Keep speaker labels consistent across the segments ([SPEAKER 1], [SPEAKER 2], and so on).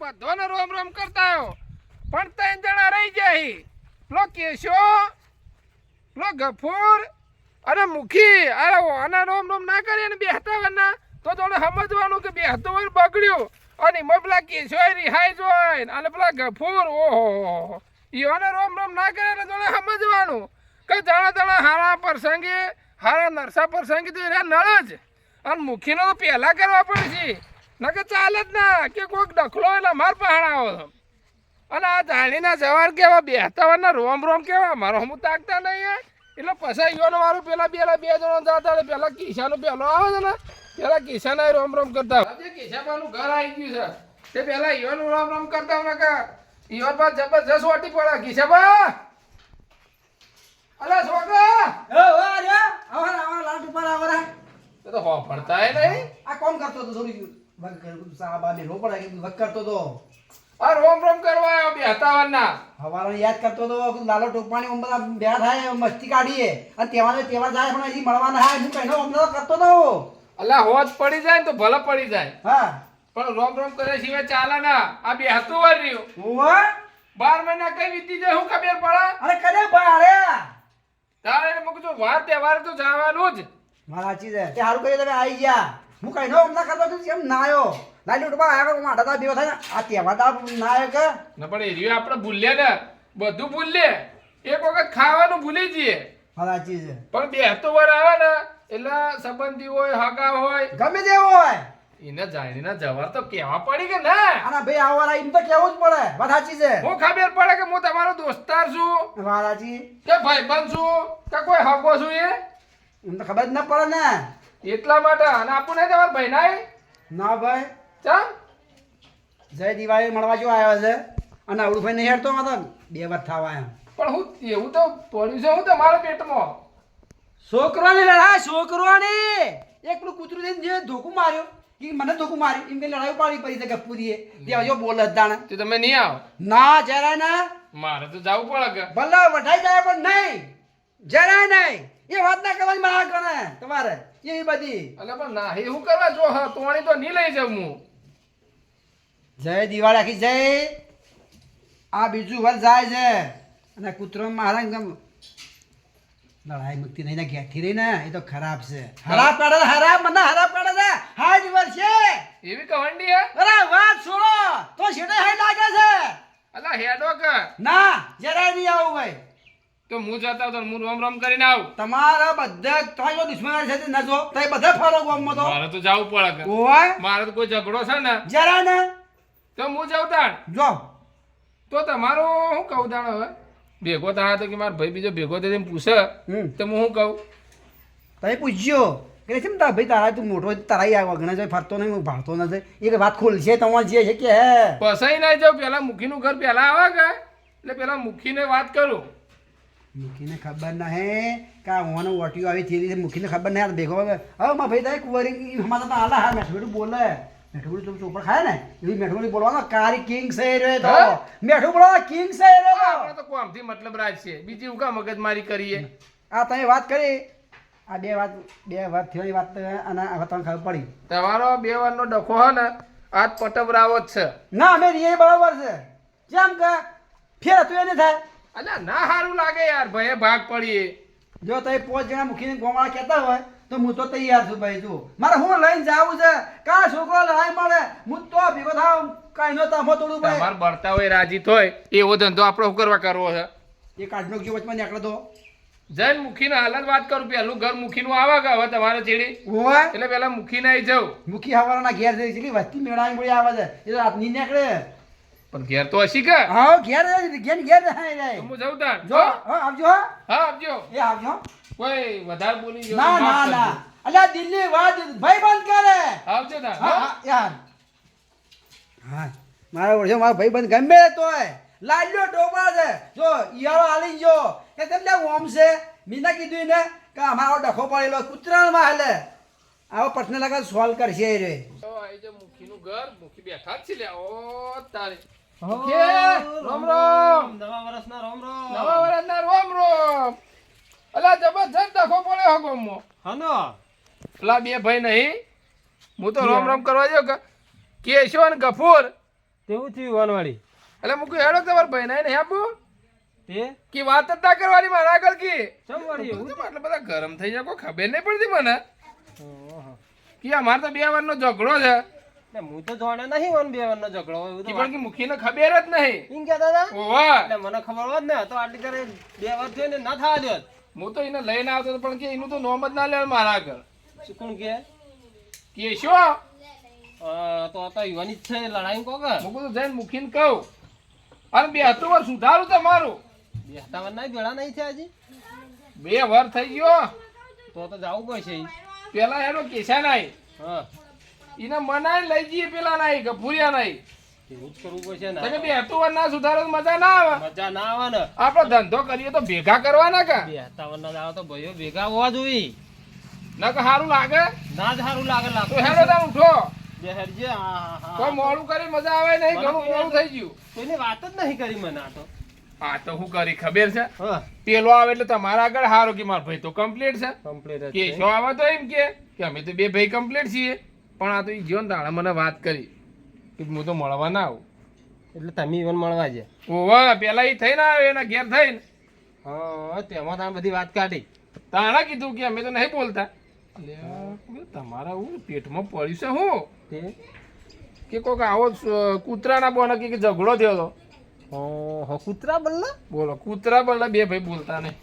[SPEAKER 1] બધાને રોમ રોમ કરતા આવ્યો પણ ત્રણ જણા રહી હી. પેલો કેશો પેલો ગફૂર અને મુખી. અરે આના રોમ રોમ ના કરીએ ને બેહતા વરના તો થોડું સમજવાનું કે બેહતો બગડ્યું. અને એમાં પેલા કેશો રિહાઈ જોઈ અને પેલા ગફૂર, ઓહો ઈઓને રોમ રોમ ના કરે એટલે જોડે સમજવાનું. કે જાણે જાણે હારા પ્રસંગે, હારા નરસા પ્રસંગે તો એ નળ જ. અને મુખીનો તો પહેલાં કરવા પડશે નકે ચાલે જ ના કે કોઈક ડખલો એટલે માર પહાડ આવો છો. અને આ જાણીના જવાર કેવા બેહતા વારના રોમ રોમ કેવા મારો હું તાકતા નહીં એટલે પછી ઈઓનો મારું પેલા પેલા બે જણો જતા પેલા કિસાનો પેલો આવે છે ને પેલા કિશાના રોમ રોમ કરતા હોય. આજે ઘર આવી ગયું છે. તે પેલા ઈઓનું રોમ રોમ કરતા હોય ને કે ઈઓન પર જબરજસ્ત વાટી પડે કિશાબા અલા છોકરા!
[SPEAKER 2] એ ઓ અરે આવા આવા લાટ ઉપર આવા
[SPEAKER 1] તે તો હો પડતા હે નહીં.
[SPEAKER 2] આ કોણ કરતો તો થોડી કર સારા બા બેનો કરતો તો.
[SPEAKER 1] આ રોમ રોમ કરવા આવ્યો બેહતા વારના
[SPEAKER 2] હવારો યાદ કરતો તો લાલો ટોપાણી ઓમ બધા બેઠા થાય મસ્તી કાઢીએ. અને તેવા તેવા જાય પણ હજી મળવાના હાય હું કહીનો ઓમ કરતો તો.
[SPEAKER 1] અલ્યા હોજ પડી જાય ને તો ભલે પડી જાય.
[SPEAKER 2] હા.
[SPEAKER 1] પણ રોમ રોમ કરે સિવાય ચાલે ના. આ બેહતું વાર રહ્યું.
[SPEAKER 2] હું
[SPEAKER 1] બાર મહિના કઈ વીતી જાય શું ખબર પડે?
[SPEAKER 2] અરે કરે અરે
[SPEAKER 1] તારે મૂકજો વાર તહેવાર તો જવાનું જ.
[SPEAKER 2] મારા ચીજ છે. સારું કર્યું તમે આવી ગયા. હું કઈ નો ના કરતો તો કેમ ના આવ્યો લાલો ટોપા આવ્યા માટા તા બેવો થાય ને આ તહેવાર તા ના આવ્યો કે.
[SPEAKER 1] ન પણ એ રહ્યું આપણે ભૂલ્યા ને. બધું ભૂલ્યે એક વખત ખાવાનું ભૂલી જઈએ.
[SPEAKER 2] મારા સાચી છે.
[SPEAKER 1] પણ બેહતો વાર આવે ને એટલે સંબંધી હોય હગા હોય.
[SPEAKER 2] ગમે તે હોય.
[SPEAKER 1] એને જાણીને જવાર તો કેવા પડી કે ના.
[SPEAKER 2] આના ભાઈ આવવાના એમ તો કેવું જ પડે. વાત સાચી છે.
[SPEAKER 1] હું ખબર પડે કે હું તમારો દોસ્તાર છું?
[SPEAKER 2] વાત સાચી.
[SPEAKER 1] કે ભાઈબંધ છું? કે કોઈ હગો છું એ?
[SPEAKER 2] એમ તો ખબર જ ના પડે ને.
[SPEAKER 1] એટલા માટે અને આપણને તમારા ભાઈ ના
[SPEAKER 2] ના ભાઈ.
[SPEAKER 1] ચા
[SPEAKER 2] જય દિવાળી મળવા જો આવ્યો છે. અને આવડું ભાઈ નહીં હેડતો માતા. બે વાર થવા એમ.
[SPEAKER 1] પણ હું એવું તો પડ્યું છે હું તમારા પેટમાં.
[SPEAKER 2] છોકરોની લડાઈ છોકરોની. એક પેલું કૂતરું થઈને જે ધોકું માર્યો. કે મને ધોકું માર્યું. એમ કે લડાઈ પાડી પડી છે ગપુરીએ ત્યાં જો બોલ દાણા.
[SPEAKER 1] તો તમે નહીં આવો.
[SPEAKER 2] ના જરાય ના.
[SPEAKER 1] મારે તો જવું પડે કે.
[SPEAKER 2] ભલે વઢાઈ જાય પણ નહીં. જરાય નહીં. એ વાત ના કરવાની મારા ગણે તમારે. એ બધી.
[SPEAKER 1] એટલે પણ ના એ હું કરવા જો? હા તોણી તો નહીં લઈ જાઉં હું.
[SPEAKER 2] જય દિવાળી આખી જય. આ બીજું વર જાય છે. અને કૂતરો મારા ગમ લડાઈ મુક્તિ નહીં ને ઘેરથી રહી ને એ તો ખરાબ છે. ખરાબ કાઢે હરા ખરાબ મને ખરાબ કાઢે છે. હાજ વર છે
[SPEAKER 1] એવી કવંડી હે?
[SPEAKER 2] અરે વાત છોડો. તો છેડે હાઈ લાગે છે.
[SPEAKER 1] અલા હેડો કે
[SPEAKER 2] ના જરાય નહીં આવું ભાઈ.
[SPEAKER 1] તો હું જતા તો હું રોમ રોમ કરીને આવું.
[SPEAKER 2] તમારા બધા તમારી જો દુશ્મન છે ન જો તો બધા ફરો ગામમાં તો.
[SPEAKER 1] મારે તો જવું પડે કે.
[SPEAKER 2] ઓય.
[SPEAKER 1] મારે તો કોઈ ઝઘડો છે ને.
[SPEAKER 2] જરા ને.
[SPEAKER 1] તો હું જાઉં તાણ.
[SPEAKER 2] જો.
[SPEAKER 1] તો તમારો હું કહું તાણ હવે? ભેગો તા તો કે મારો ભાઈ બીજો ભેગો થઈને પૂછે. તો હું શું કહું?
[SPEAKER 2] તમે પૂછ્યો. કે કેમ તા ભાઈ તારા તું મોટો તારા આ વગણે જાય ફરતો નહીં હું ભાળતો નથી એ વાત ખોલશે તમારે જે છે કે હે.
[SPEAKER 1] પસાઈ ના જાવ પેલા મુખીનું ઘર પેલા આવે કે? એટલે પેલા મુખીને વાત કરું.
[SPEAKER 2] મૂકીને ખબર ના હે કે આ ઓનો ઓટીઓ આવી થયેલી છે મૂકીને ખબર નહીં આ ભેગો હવે માં ભાઈ તારે કુંવરી મારા તો આલા હા મેઠું બોલે. મેઠું બોલું ચોપડ ખાય ને? એવી મેઠું બોલી બોલવાનો કારી કિંગ છે રે તો. મેઠું બોલવા કિંગ સે રે
[SPEAKER 1] આપણે તો કોમથી મતલબ રાજ છે. બીજી ઉકા મગજ મારી કરીએ?
[SPEAKER 2] આ તમે વાત કરી. આ બે વાત બે વાત થયો વાત તો અને હવે તમને ખબર પડી.
[SPEAKER 1] તમારો બે વારનો ડખો હે ને આજ પટવરાવો જ છે.
[SPEAKER 2] ના અમે રીએ બરાબર છે. કેમ કે ફેર હતું એને થાય.
[SPEAKER 1] અલ્યા ના સારું લાગે યાર ભાઈ ભાગ પડીએ.
[SPEAKER 2] જો તમે પાંચ જણા મૂકીને ગોમાળા કહેતા હોય તો હું તો તૈયાર છું ભાઈ તું મારે હું લઈને જાવું છે? કા છોકરો લડાઈ મળે હું તો ભેગો થાવ કાંઈ નો તમો તોડું ભાઈ.
[SPEAKER 1] તમાર બળતા હોય રાજી થોય એવો ધંધો આપણો કરવા કરવો છે?
[SPEAKER 2] એ કાઢનો જો વચમાં નીકળે તો?
[SPEAKER 1] જઈને મુખીને હાલ જ વાત કરું પેલું ઘર મુખીનું આવે કે હવે તમારે ચીડી.
[SPEAKER 2] હોય
[SPEAKER 1] એટલે પેલા મુખીને આવી જાઉં.
[SPEAKER 2] મુખી હવાના ઘેર જઈ છે વસ્તી મેળાની ગોળી આવે છે એ રાતની નીકળે.
[SPEAKER 1] પણ ઘેર તો હશી કે
[SPEAKER 2] હા ઘેર ઘેર ઘેર જાય
[SPEAKER 1] હું જાઉં તાર.
[SPEAKER 2] જો હા? આવજો હા.
[SPEAKER 1] આપજો
[SPEAKER 2] એ આવજો
[SPEAKER 1] કોઈ વધારે બોલી જો
[SPEAKER 2] ના ના ના. અલ્યા દિલ્હી વાત ભાઈ બંધ કરે.
[SPEAKER 1] આવજો તાર
[SPEAKER 2] હા યાર હા મારા ઓળખે મારો ભાઈ બંધ ગમે તોય. લાલ્યો ડોબા છે. જો ઈયાળો આલી જો કે તમને ઓમ છે? મીના કીધું ને કે અમારો ડખો પડેલો કુતરાણમાં હેલે. આવો પટને લગા સોલ્વ કરશે રે.
[SPEAKER 1] ઘર મુખી બેઠા જ છે લે ઓ તારે. રામ રામ.
[SPEAKER 2] નવા વર્ષના રામ રામ.
[SPEAKER 1] નવા વર્ષના રોમ રોમ. અલા જબરજસ્ત ડખો પડ્યો હગો મો
[SPEAKER 2] હનો?
[SPEAKER 1] પેલા બે ભાઈ નહીં. હું તો રોમ રોમ કરવા જો કે કેશવ અને ગફુર.
[SPEAKER 3] તેવું થયું વાનવાડી.
[SPEAKER 1] એટલે મૂકું હેડો તમારા ભાઈ નહીં આપું?
[SPEAKER 3] તે?
[SPEAKER 1] કે વાત જ ના કરવાની મારા આગળ કે?
[SPEAKER 3] સમવાડી એવું
[SPEAKER 1] એટલે બધા ગરમ થઈ જાય કોઈ ખબર નહીં પડતી મને. કે અમારે તો બે વારનો ઝઘડો છે.
[SPEAKER 3] હું તો જાણે નહીં વન બે વનનો ઝઘડો હોય એવું
[SPEAKER 1] કે
[SPEAKER 3] તો
[SPEAKER 1] પણ કે મુખીને ખબર જ નહીં.
[SPEAKER 3] એમ કહેતા હતા?
[SPEAKER 1] ઓવા
[SPEAKER 3] એટલે મને ખબર હોત ને તો આટલી તારે બે વાર થયો ને ના થવા દો
[SPEAKER 1] હું તો એને લઈને આવતો હતો પણ કે એનું તો નોમ જ ના લે મારા આગળ.
[SPEAKER 3] શું કોણ કે
[SPEAKER 1] કે શું?
[SPEAKER 3] તો તો યુવાની જ છે લડાઈ કોક?
[SPEAKER 1] હું બધું જઈને મુખીને કહું. અને બે હતું વાર સુધારું તમારું.
[SPEAKER 3] બે હતાવન ના ભેળા નહીં થયા હજી?
[SPEAKER 1] બે વાર થઈ ગયો.
[SPEAKER 3] તો તો જવું પડશે.
[SPEAKER 1] પેલા એનો કેસા નાઈ
[SPEAKER 3] હા.
[SPEAKER 1] એને મનાઈ લઈ જઈએ પેલા નાઈ ભૂર્યા નાઈ.
[SPEAKER 3] એવું જ કરવું પડશે ને.
[SPEAKER 1] તમે બે ના સુધારો મજા ના આવે.
[SPEAKER 3] મજા ના આવે ને.
[SPEAKER 1] આપણો ધંધો કરીએ તો ભેગા કરવાના કા?
[SPEAKER 3] બે ના દાવા તો ભાઈઓ ભેગા હોવા જોઈએ.
[SPEAKER 1] નક સારું લાગે.
[SPEAKER 3] ના જ સારું લાગે
[SPEAKER 1] તો હેડો તાર ઉઠો.
[SPEAKER 3] બે હા હા હા.
[SPEAKER 1] કોઈ મોડું કરી મજા આવે નહીં ઘણું મોડું થઈ ગયું.
[SPEAKER 3] કોઈની વાત જ નહીં કરી મને આ તો.
[SPEAKER 1] આ તો હું કરી ખબર છે? પેલો આવે એટલે તમારા આગળ હારો કે મારો ભાઈ તો કમ્પ્લીટ છે.
[SPEAKER 3] કમ્પ્લીટ
[SPEAKER 1] કે શું આવે તો એમ કે કે અમે તો બે ભાઈ કમ્પ્લીટ છીએ. પણ આ તો ઈ જીવન તાણે મને વાત કરી કે હું તો મળવા ના આવું.
[SPEAKER 3] એટલે તમે પણ મળવા છે
[SPEAKER 1] ઓવા પેલા એ થઈને આવે એના ઘેર થઈને.
[SPEAKER 3] હા તેમાં તમે બધી વાત કાઢી.
[SPEAKER 1] તાણે કીધું કે અમે તો નહીં બોલતા. તમારા હું પેટમાં પડ્યું છે હું? કે કોક આવો કૂતરાના બોને કે ઝઘડો થયો હતો.
[SPEAKER 3] કૂતરા બલ્લા?
[SPEAKER 1] બોલો કૂતરા બલ્લા બે ભાઈ બોલતા નહીં.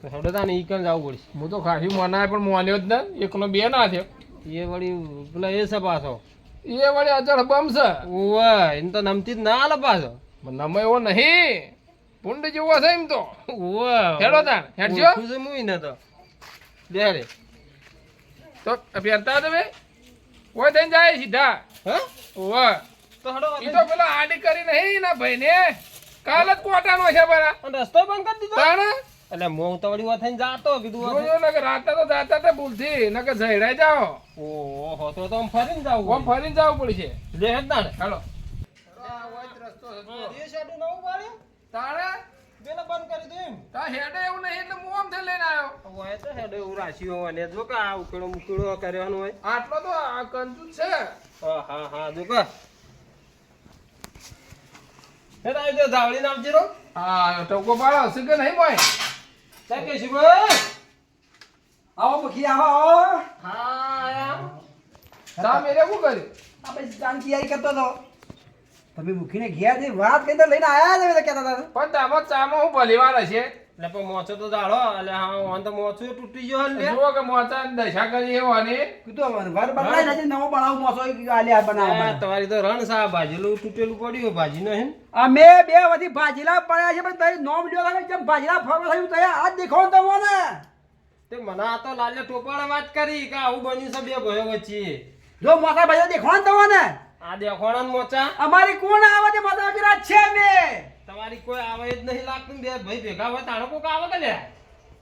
[SPEAKER 3] તો હેડો તાને ઈ કણ જવું પડશે.
[SPEAKER 1] હું તો ખાસી મનાય પણ મોન્યો જ ને એકનો બે ના થયો.
[SPEAKER 3] એ વળી પેલા એ છે પાછો.
[SPEAKER 1] એ વળી અચળ બમ છે.
[SPEAKER 3] ઓવા એને તો નમતી જ ના આલે પાછો.
[SPEAKER 1] નમે એવો નહીં. પુંડ જેવો છે એમ તો.
[SPEAKER 3] ઓવા
[SPEAKER 1] હેડો તાણ, હેડજો.
[SPEAKER 3] ઓળખું છે ને તો. બે રે
[SPEAKER 1] તો પહેરતા તમે? કોઈ થઈને જાય સીધા.
[SPEAKER 3] હા?
[SPEAKER 1] ઓવા
[SPEAKER 3] તો હડો
[SPEAKER 1] ઈ તો પેલા આડી કરી નહીં ના ભાઈને. કાલ જ કોટાનો છે બરા
[SPEAKER 3] રસ્તો બંધ કરી દીધો?
[SPEAKER 1] તાણ?
[SPEAKER 3] એટલે મોંગ તો વળી થઈને જાતો કીધું
[SPEAKER 1] જોજો ને કે રાતે તો જાતા તે ભૂલથી. ન કે જાઓ.
[SPEAKER 3] ઓહો તો તો આમ ફરીને જાવું
[SPEAKER 1] ઓમ ફરીને જાવ પડશે.
[SPEAKER 3] લે હેડ તાણે
[SPEAKER 1] હાલો.
[SPEAKER 3] એ સાઈડ નવું પાડે
[SPEAKER 1] તાણે
[SPEAKER 3] પેલા બંધ કરી દઉં એમ.
[SPEAKER 1] તા હેડે એવું નહીં એટલે હું આમ થઈ લઈને આવ્યો.
[SPEAKER 3] હોય તો હેડો એવું રાશિયો હોય ને જો કે આ ઉકેડો મુકેડો કરવાનો હોય.
[SPEAKER 1] આટલો તો આ કંજૂસ છે.
[SPEAKER 3] હા હા હા જો કે. હેડ આવી
[SPEAKER 1] હા. ટોકો પાડો. હશે કે નહીં ભાઈ
[SPEAKER 3] સા કે છે
[SPEAKER 2] આવો મુખી આવો આવો.
[SPEAKER 3] હા આયા
[SPEAKER 1] તા મેરે શું કર્યું?
[SPEAKER 2] આ પછી જાણ તૈયારી કરતો હતો. તમે મૂકીને ઘેર જઈ વાત કરીને તો લઈને આયા જ કહેતા હતા.
[SPEAKER 1] પણ તામાં ચામાં હું ભલીવાર હશે
[SPEAKER 3] એટલે પણ મોચો તો જાળો એટલે હા ઓન તો મોચો તૂટી ગયો એટલે.
[SPEAKER 1] જો કે મોચા દશા કરી એવો ને
[SPEAKER 2] કીધું વર બનાવી નથી નવો બનાવ મોચો આલ્યા
[SPEAKER 3] આ
[SPEAKER 2] બનાવવા
[SPEAKER 3] તમારી તો રણ સા ભાજીલું તૂટેલું પડ્યું ભાજી નહીં
[SPEAKER 2] અમે બે વધી ભાજીલા પડ્યા છે પણ તારી નોમ લ્યો લાગે કેમ ભાજીલા ફરવા થયું તયા આજ દેખાવ મને
[SPEAKER 3] તે મને આ તો લાલે ટોપાળે વાત કરી કે આવું બન્યું છે બે ભયો વચ્ચે.
[SPEAKER 2] જો મોટા ભાઈ દેખાવ મને
[SPEAKER 3] આ દેખોણા મોચા.
[SPEAKER 2] અમારી કોણ આવે તે માતા વિરાટ છે અમે.
[SPEAKER 3] તમારી કોઈ આવે જ નહીં લાગતું બે ભાઈ ભેગા હોય તાણો કોક આવે કે લે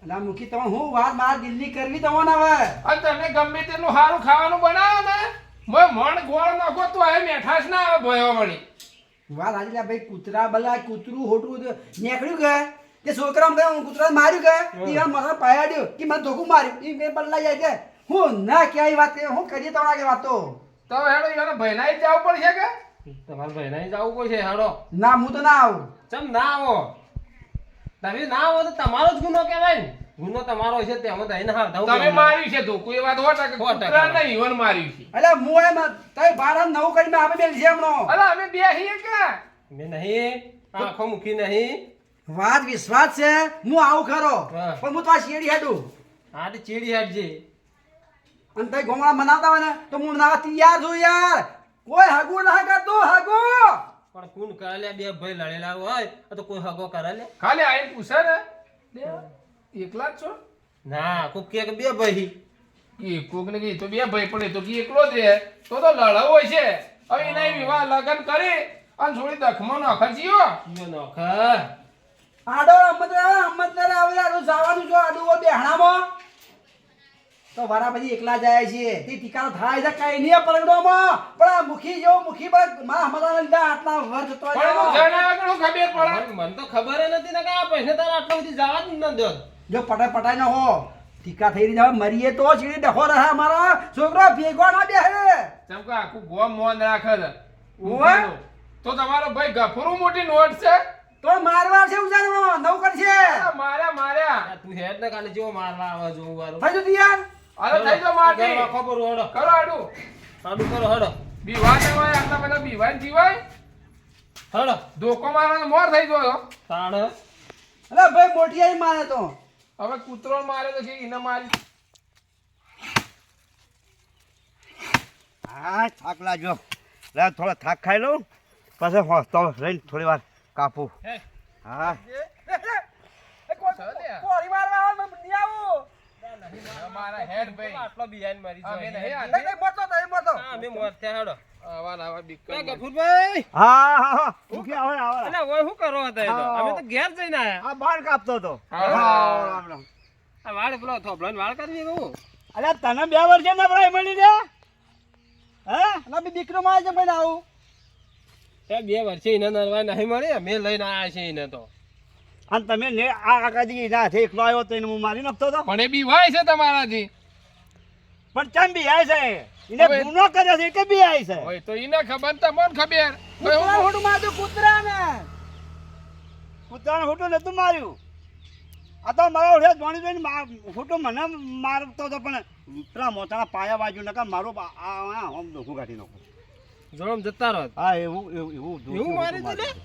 [SPEAKER 2] અલા મુખી તમે હું વાત મારા દિલ્હી કરવી તમને હવે?
[SPEAKER 1] અને તમે ગમે તેટલું સારું ખાવાનું બનાવો ને મેં મણ ગોળ નાખો તો એ મેઠાશ ના આવે ભયો વળી
[SPEAKER 2] વાત આજે લા ભાઈ કૂતરા બલા કૂતરું હોટું નેકડ્યું નીકળ્યું કે? તે છોકરા હું કૂતરા માર્યું કે? ઈરા મારા પાયાડ્યો કે મને ધોકું માર્યું. ઈ બે બદલા જાય કે હું ના ક્યાંય વાત હું કરીએ તમારા કે વાતો?
[SPEAKER 1] તો હેડો એના ભયનાઈ જ જવું પડશે કે?
[SPEAKER 3] તમારા ભાઈ નહીં જવું પડશે હાડો
[SPEAKER 2] ના હું તો ના આવું.
[SPEAKER 3] ચમ ના આવો? તમે ના આવો તો તમારો જ ગુનો કહેવાય ને. ગુનો તમારો છે તેમાં તો એને હાર
[SPEAKER 1] તમે માર્યું છે ધોકું એ વાત હો ટકા કૂતરા નહીં ઈવન માર્યું છે.
[SPEAKER 2] અલે હું એમ તઈ બાર નવું કરીને આપણે બેલ છે હમણો.
[SPEAKER 1] અલા અમે બે છીએ કે?
[SPEAKER 3] મેં નહીં. આંખો મૂકી નહીં.
[SPEAKER 2] વાત વિશ્વાસ છે હું આવું ખરો. પણ હું તો આ શેડી હેડું.
[SPEAKER 3] આ તો ચેડી હાટજે
[SPEAKER 2] અને તઈ ગોમડા મનાવતા હોય ને તો હું મનાવવા તૈયાર છું યાર. કોઈ હગું ના કરતું હગું!
[SPEAKER 3] પણ કોણ કરે લે બે ભાઈ લડેલા હોય તો કોઈ હગો કરે લે
[SPEAKER 1] ખાલી આઈને પૂછે ને? લે, એકલા જ છો?
[SPEAKER 3] ના કોક કે બે ભાઈ.
[SPEAKER 1] એ કોક ને કીધું તો બે ભાઈ પણ એ તો કે એકલો જ રહે તો તો લડાવ હોય છે. હવે એને વિવાહ લગ્ન કરી અને થોડી દખમાં નાખા જીવો.
[SPEAKER 3] યો નોખા
[SPEAKER 2] આડો અમત અમતરા આવે આડો જવાનું જો આડો ઓ બેહણામાં. તો વારા પછી એકલા જાય છે. તે ટીકા થાય છે કઈ નહીં પરગડોમાં પણ આ મુખી જેવો મુખી પરમાં હમણાં લીધા આટલા વર્ષ તો
[SPEAKER 1] ખબર પડે.
[SPEAKER 3] મને તો ખબર નથી ને કે આ પૈસા તારા આટલા સુધી જવા જ ન દો.
[SPEAKER 2] જો પટાઈ પટાઈ ન હો. ટીકા થઈ રહી મરીએ તો ચીડી ડખો રહે અમારા. છોકરો ભેગો ના બેહે
[SPEAKER 1] કે આખું ગોમ મોન રાખે છે. તો તમારો ભાઈ ગફરું મોટી નોટ છે?
[SPEAKER 2] તો મારવા છે ઉજાડવાનો નવ કરશે.
[SPEAKER 1] માર્યા માર્યા.
[SPEAKER 3] તું હેડ ને કાલે જેવો મારવા આવે જોવું વારું
[SPEAKER 2] થઈ જતું યાર
[SPEAKER 1] અરે થઈ જાઓ માટી.
[SPEAKER 3] ખબર હડો
[SPEAKER 1] કરો આડું.
[SPEAKER 3] આડું કરો હડો
[SPEAKER 1] બીવાય જવાય આટલા બધા બીવાય જીવાય.
[SPEAKER 3] હડો
[SPEAKER 1] ધોકો મારવાનો મોર થઈ ગયો
[SPEAKER 3] તાણ.
[SPEAKER 2] અરે ભાઈ મોટિયાઈ મારે તો.
[SPEAKER 1] હવે કૂતરો મારે તો કે એને મારી.
[SPEAKER 4] હા થાક લાગ્યો. લે થોડો થાક ખાઈ લઉં. પછી હોસ્તો રહીને થોડી વાર કાપું.
[SPEAKER 3] હે.
[SPEAKER 4] હા
[SPEAKER 2] કોરી મારવા આવે મેં નહીં આવું
[SPEAKER 1] મારા હેડ ભાઈ.
[SPEAKER 3] આટલો બિહાઈન મારી
[SPEAKER 1] આ મેં નહીં
[SPEAKER 2] નહીં નહીં મોટો તો મોટો
[SPEAKER 3] હા, અમે મોર હેડો.
[SPEAKER 1] આવા આવા બીક
[SPEAKER 3] ગફુરભાઈ.
[SPEAKER 4] હા હા હા. મૂકી આવે આવે.
[SPEAKER 3] અલા, ઓય શું કરો હતા તો? અમે તો ઘેર જઈને આયા.
[SPEAKER 4] આ બાર કાપતો હતો
[SPEAKER 1] હા.
[SPEAKER 4] હા, રામ રામ.
[SPEAKER 3] આ વાળ પેલો થોભલાને વાળ કરવી કહું
[SPEAKER 4] અલ્યા તને બે વર્ષે નબળાઈ મળી દે હે?
[SPEAKER 2] બી દીકરો મારે છે ભાઈ આવું.
[SPEAKER 3] એ બે વર્ષે એને નરવા નહીં મળી અમે લઈને આયા છે એને તો.
[SPEAKER 4] અને તમે ને આ આકાજી ના હાથે એકલો આવ્યો તો એને હું મારી નાખતો હતો
[SPEAKER 1] પણ એ બીવાય છે તમારાથી.
[SPEAKER 4] પણ ચમ બી આય છે? એને ગુનો કર્યો છે કે બી આય છે?
[SPEAKER 1] હોય તો એને ખબર તો મને ખબર.
[SPEAKER 2] કૂતરા માર્યું કૂતરાને.
[SPEAKER 4] કૂતરાને હુટું નતું માર્યું. આ તો મારો જોણી જોઈને હુટું મને મારતો હતો પણ પેલા મોટાના પાયા બાજુ નકા મારો આ આમ ડોકું કાઢી નાખું.
[SPEAKER 3] જોડમ જતા રહો.
[SPEAKER 4] હા એવું એવું એવું
[SPEAKER 3] મારી દીધું?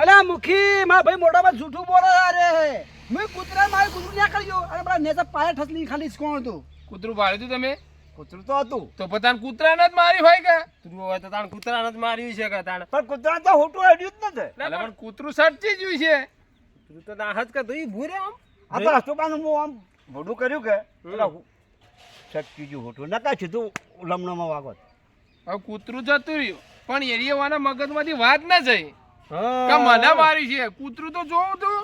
[SPEAKER 2] અલા મુખી મારા ભાઈ મોટા ભાઈ જૂઠું બોલે અરે. મેં કૂતરા મારે કૂતરું ના કર્યો અને પેલા નેતા પાયા ઠસલી ખાલી કોણ હતું?
[SPEAKER 1] કૂતરું પાડ્યું હતું તમે?
[SPEAKER 4] કૂતરું તો હતું.
[SPEAKER 1] તો પોતાને કૂતરાને જ મારી હોય કે?
[SPEAKER 3] તું હોય તો તાણ કૂતરાને જ માર્યું છે કે તાણ.
[SPEAKER 4] પણ કૂતરા તો હોટું અડ્યું જ નથી.
[SPEAKER 1] પણ કૂતરું સટચી જ છે.
[SPEAKER 3] તું તો ના હજ કે તું ભૂરે આમ?
[SPEAKER 4] આ તો રસ્તોબાનું હું આમ મોઢું કર્યું કે છટકી ગયું હુટું. નકા સીધું લમણામાં વાગત.
[SPEAKER 1] હવે કૂતરું જતું રહ્યું. પણ એરિયાવાના મગજમાંથી વાત ના જઈ. કે મને મારી છે? કૂતરું તો જોઉં તું.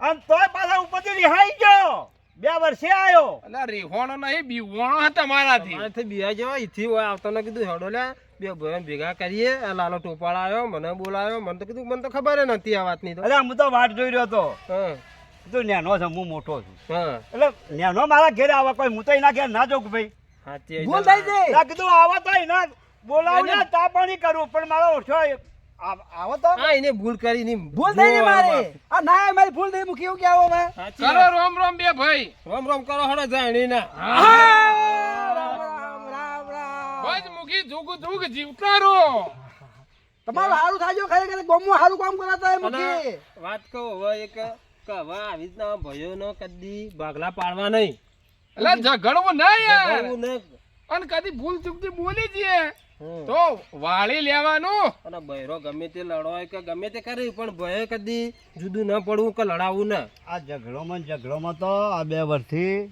[SPEAKER 4] અને તોય પાછા ઉપરથી રિહાઈ ગયો. બે વર્ષે આવ્યો
[SPEAKER 1] એટલે રેહોણો નહીં બીવોણો હતા મારાથી
[SPEAKER 3] મારાથી બિયા જેવા ઈથી હોય આવતો ને કીધું હેડો લે બે ભાઈ ભેગા કરીએ. આ લાલો ટોપાળ આવ્યો મને બોલાયો મને તો કીધું મને તો ખબર નથી આ વાતની તો.
[SPEAKER 4] અરે હું તો વાટ જોઈ રહ્યો હતો.
[SPEAKER 3] હા.
[SPEAKER 4] તું નેનો છે હું મોટો છું.
[SPEAKER 3] હા.
[SPEAKER 4] એટલે નેનો મારા ઘેર આવે કોઈ હું તો એના ઘેર ના જોઉં ભાઈ.
[SPEAKER 2] ભૂલ થઈ ગઈ.
[SPEAKER 4] ના કીધું આવા તો એના બોલાવું ને ચા પાણી કરું પણ મારો ઓછો આવો તો.
[SPEAKER 3] હા એને ભૂલ કરી ની
[SPEAKER 2] ભૂલ થઈ ગઈ મારી. આ ના મારી ભૂલ થઈ મુખી એવું કેવો હવે.
[SPEAKER 3] સાચી
[SPEAKER 1] કરો રોમ રોમ બે ભાઈ.
[SPEAKER 3] રોમ રોમ કરો હડો જાણી ના
[SPEAKER 2] રામ રામ રામ
[SPEAKER 1] બસ મૂકી જુગ જુગ જીવતા રહો
[SPEAKER 2] તમારું સારું થાય ખરેખર ગમું સારું કામ કરાતા
[SPEAKER 3] અને વાત કહો હવે એક કે આવી રીતના ભયો નો કદી ભાગલા પાડવા નહીં.
[SPEAKER 1] એટલે ઝઘડવું ના યાર. અને કદી ભૂલ ચૂકતી બોલી જઈએ. તો વાળી લેવાનું.
[SPEAKER 3] અને બૈરો ગમે તે લડવાય કે ગમે તે કરે પણ ભય કદી જુદું ન પડવું કે લડાવવું ના.
[SPEAKER 4] આ ઝઘડોમાં ઝઘડોમાં તો આ બે વર્ષથી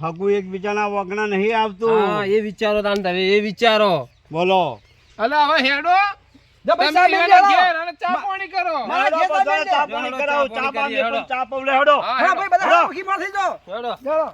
[SPEAKER 4] એક એકબીજાના વગણા નહીં આવતું.
[SPEAKER 3] હા એ વિચારો તાન તમે એ વિચારો.
[SPEAKER 4] બોલો.
[SPEAKER 1] એટલે હવે હેડો. ચા પાણી કરો.
[SPEAKER 4] ચા પાણી કરાવો.
[SPEAKER 3] ચા પાણી
[SPEAKER 4] ચા હેડો.
[SPEAKER 1] હા
[SPEAKER 2] ભાઈ બધા
[SPEAKER 4] હેડો.
[SPEAKER 2] થઈ જાઓ
[SPEAKER 3] હેડો.
[SPEAKER 2] ચાલો